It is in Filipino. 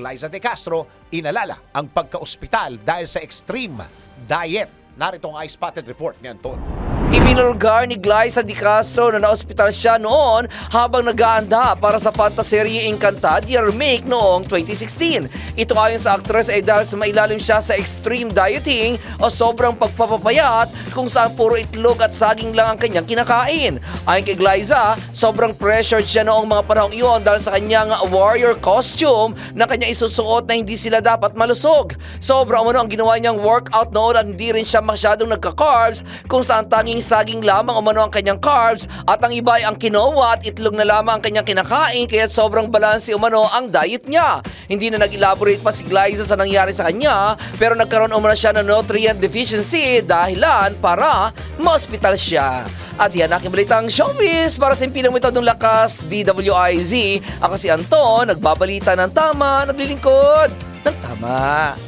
Glyza De Castro inalala ang pagka-ospital dahil sa extreme diet. Narito ang eye-spotted report ni Anton. Ibinulgar ni Glyza Di Castro na naospital siya noon habang nag-aanda para sa fantaserye Encantadia remake noong 2016. Ito ayon sa actress ay dahil sa mailalim siya sa extreme dieting o sobrang pagpapapayat kung saan puro itlog at saging lang ang kanyang kinakain. Ayon kay Glyza, sobrang pressured siya noong mga panahong iyon dahil sa kanyang warrior costume na kanya isusuot na hindi sila dapat malusog. Sobra umano ang ginawa niyang workout noon at hindi rin siya masyadong nagka-carbs kung saan tanging saging lamang umano ang kanyang carbs at ang iba ay ang quinoa at itlog na lamang ang kanyang kinakain kaya sobrang balanse umano ang diet niya. Hindi na nag-elaborate pa si Glyza sa nangyari sa kanya pero nagkaroon umano siya ng nutrient deficiency dahilan para ma-hospital siya. At yan aking balitang showbiz para sa impilang metodong lakas DWIZ. Ako si Anton, nagbabalita ng tama, naglilingkod ng tama.